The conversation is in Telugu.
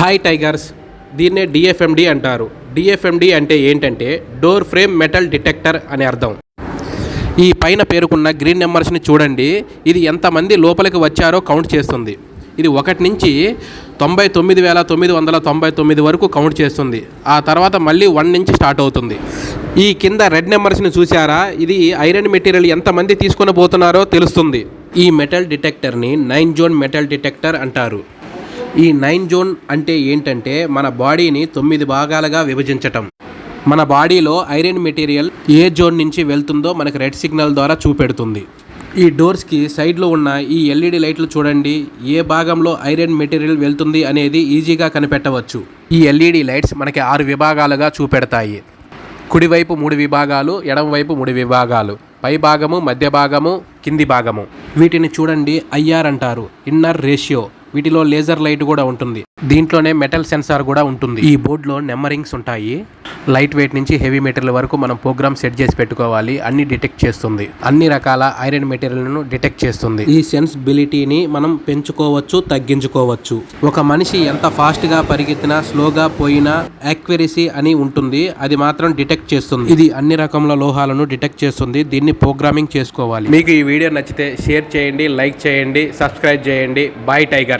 హాయ్ టైగర్స్ దీన్నే డిఎఫ్ఎండి అంటారు. డిఎఫ్ఎండి అంటే ఏంటంటే డోర్ ఫ్రేమ్ మెటల్ డిటెక్టర్ అని అర్థం. ఈ పైన పేరుకున్న గ్రీన్ నెంబర్స్ని చూడండి. ఇది ఎంతమంది లోపలికి వచ్చారో కౌంట్ చేస్తుంది. ఇది ఒకటి నుంచి తొంభై తొమ్మిది వేల తొమ్మిది వందల తొంభై తొమ్మిది వరకు కౌంట్ చేస్తుంది. ఆ తర్వాత మళ్ళీ వన్ నుంచి స్టార్ట్ అవుతుంది. ఈ కింద రెడ్ నెంబర్స్ని చూసారా ఇది ఐరన్ మెటీరియల్ ఎంతమంది తీసుకొని పోతున్నారో తెలుస్తుంది. ఈ మెటల్ డిటెక్టర్ని నైన్ జోన్ మెటల్ డిటెక్టర్ అంటారు. ఈ నైన్ జోన్ అంటే ఏంటంటే మన బాడీని తొమ్మిది భాగాలుగా విభజించటం. మన బాడీలో ఐరన్ మెటీరియల్ ఏ జోన్ నుంచి వెళ్తుందో మనకు రెడ్ సిగ్నల్ ద్వారా చూపెడుతుంది. ఈ డోర్స్కి సైడ్లో ఉన్న ఈ ఎల్ఈడి లైట్లు చూడండి. ఏ భాగంలో ఐరన్ మెటీరియల్ వెళ్తుంది అనేది ఈజీగా కనిపెట్టవచ్చు. ఈ ఎల్ఈడి లైట్స్ మనకి ఆరు విభాగాలుగా చూపెడతాయి. కుడివైపు మూడు విభాగాలు ఎడమవైపు మూడు విభాగాలు. పై భాగము మధ్య భాగము కింది భాగము. వీటిని చూడండి ఐఆర్ అంటారు. Inner ratio. వీటిలో లేజర్ లైట్ కూడా ఉంటుంది. దీంట్లోనే మెటల్ సెన్సార్ కూడా ఉంటుంది. ఈ బోర్డులో నెమ్మరింగ్స్ ఉంటాయి. లైట్ వెయిట్ నుంచి హెవీ మెటీరియల్ వరకు మనం ప్రోగ్రామ్ సెట్ చేసి పెట్టుకోవాలి. అన్ని డిటెక్ట్ చేస్తుంది. అన్ని రకాల ఐరన్ మెటీరియల్ను డిటెక్ట్ చేస్తుంది. ఈ సెన్సిబిలిటీని మనం పెంచుకోవచ్చు తగ్గించుకోవచ్చు. ఒక మనిషి ఎంత ఫాస్ట్గా పరిగెత్తినా స్లోగా పోయినా యాక్యురసీ అని ఉంటుంది. అది మాత్రం డిటెక్ట్ చేస్తుంది. ఇది అన్ని రకముల లోహాలను డిటెక్ట్ చేస్తుంది. దీన్ని ప్రోగ్రామింగ్ చేసుకోవాలి. మీకు ఈ వీడియో నచ్చితే షేర్ చేయండి లైక్ చేయండి సబ్స్క్రైబ్ చేయండి. Bye tiger